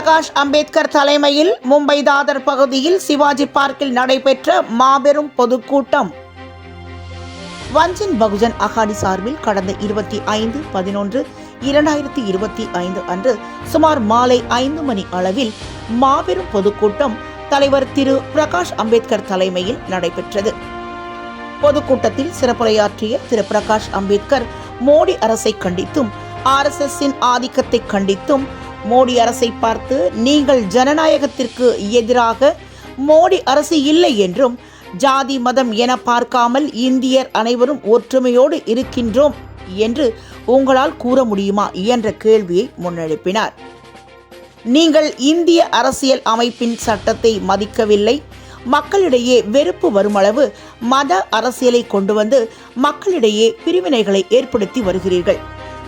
பிரகாஷ் அம்பேத்கர் தலைமையில் மும்பை தாதர் பகுதியில் சிவாஜி பார்க்கில் நடைபெற்ற மாபெரும் பொதுக்கூட்டம். வஞ்சன் பகுஜன் அகாடி சார்பில் கடந்த இருபத்தி ஐந்து பதினொன்று இரண்டாயிரத்தி இருபத்தி ஐந்து அன்று சுமார் மாலை ஐந்து மணி அளவில் மாபெரும் பொதுக்கூட்டம் தலைவர் திரு பிரகாஷ் அம்பேத்கர் தலைமையில் நடைபெற்றது. பொதுக்கூட்டத்தில் சிறப்புரையாற்றிய திரு பிரகாஷ் அம்பேத்கர் மோடி அரசை கண்டித்தும் ஆர்எஸ்எஸ்ஸின் ஆதிக்கத்தை கண்டித்தும் மோடி அரசை பார்த்து நீங்கள் ஜனநாயகத்திற்கு எதிராக மோடி அரசு இல்லை என்றும் ஜாதி மதம் என பார்க்காமல் இந்தியர் அனைவரும் ஒற்றுமையோடு இருக்கின்றோம் என்று உங்களால் கூற முடியுமா என்ற கேள்வியை முன்னெழுப்பினார் நீங்கள் இந்திய அரசியல் அமைப்பின் சட்டத்தை மதிக்கவில்லை. மக்களிடையே வெறுப்பு வருமளவு மத அரசியலை கொண்டு வந்து மக்களிடையே பிரிவினைகளை ஏற்படுத்தி வருகிறீர்கள்.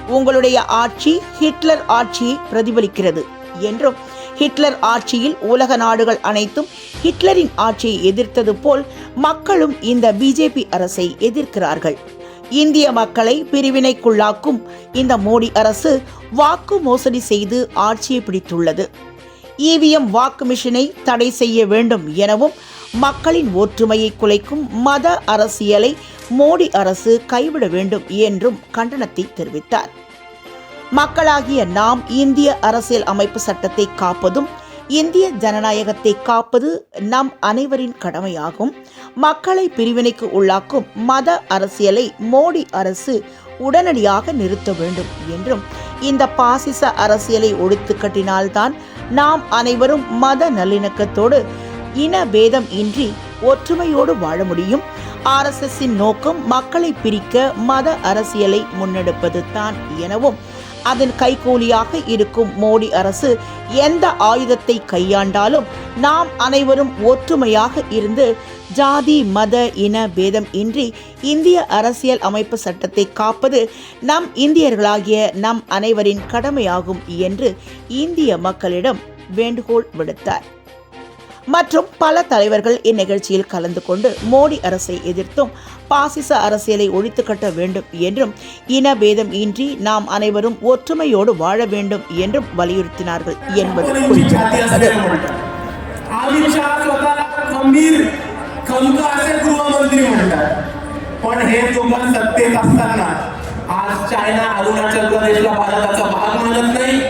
உங்களுடைய ஆட்சி ஹிட்லர் ஆட்சியை பிரதிபலிக்கிறது என்றும் ஹிட்லர் ஆட்சியில் உலக நாடுகள் அனைத்தும் ஹிட்லரின் ஆட்சியை எதிர்த்தது போல் மக்களும் இந்த பிஜேபி அரசை எதிர்க்கிறார்கள். இந்திய மக்களை பிரிவினைக்குள்ளாக்கும் இந்த மோடி அரசு வாக்கு மோசடி செய்து ஆட்சியை பிடித்துள்ளது. இவிஎம் வாக்கு மிஷினை தடை செய்ய வேண்டும் எனவும் மக்களின் ஒற்றுமையை குலைக்கும் மத அரசியலை மோடி அரசு கைவிட வேண்டும் என்றும் கண்டனத்தை தெரிவித்தார். மக்களாகிய நாம் இந்திய அரசியல் அமைப்பு சட்டத்தை காப்பதும் இந்திய ஜனநாயகத்தை காப்பது நம் அனைவரின் கடமையாகும். மக்களை பிரிவினைக்கு உள்ளாக்கும் மத அரசியலை மோடி அரசு உடனடியாக நிறுத்த வேண்டும் என்றும் இந்த பாசிச அரசியலை ஒழித்து கட்டினால்தான் நாம் அனைவரும் மத நல்லிணக்கத்தோடு இன பேதம் இன்றி ஒற்றுமையோடு வாழ முடியும். ஆர்எஸ்எஸ்ஸின் நோக்கம் மக்களை பிரிக்க மத அரசியலை முன்னெடுப்பது தான் எனவும் அதன் கைகூலியாக இருக்கும் மோடி அரசு எந்த ஆயுதத்தை கையாண்டாலும் நாம் அனைவரும் ஒற்றுமையாக இருந்து ஜாதி மத இன பேதம் இன்றி இந்திய அரசியல் அமைப்பு சட்டத்தை காப்பது நம் இந்தியர்களாகிய நம் அனைவரின் கடமையாகும் என்று இந்திய மக்களிடம் வேண்டுகோள் விடுத்தார். மற்றும் பல தலைவர்கள் இந்நிகழ்ச்சியில் கலந்து கொண்டு மோடி அரசை எதிர்த்தும் பாசிச அரசியலை ஒழித்து கட்ட வேண்டும் என்றும் இனபேதம் இன்றி நாம் அனைவரும் ஒற்றுமையோடு வாழ வேண்டும் என்றும் வலியுறுத்தினார்கள் என்பது कोणी जाती குறிப்பிடத்தக்கது असते म्हणतात अमित शहा स्वतःला खंबीर खंत असे गृहमंत्री म्हणतात पण हे दोघं सत्तेत असताना आज चायना अरुणाचल प्रदेशला भारताचा भाग मानत नाही आणि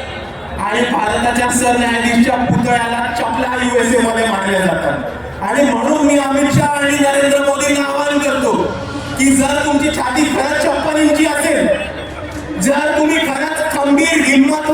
भारताच्या सरन्यायाधीशच्या पुतळ्याला चपला युएसए मध्ये मानले जातात. आणि म्हणून मी अमित शहा आणि नरेंद्र मोदींना आवाहन करतो की जर तुमची छाती खरंच छप्पन इंची असेल जर तुम्ही खरंच खंबीर हिंमत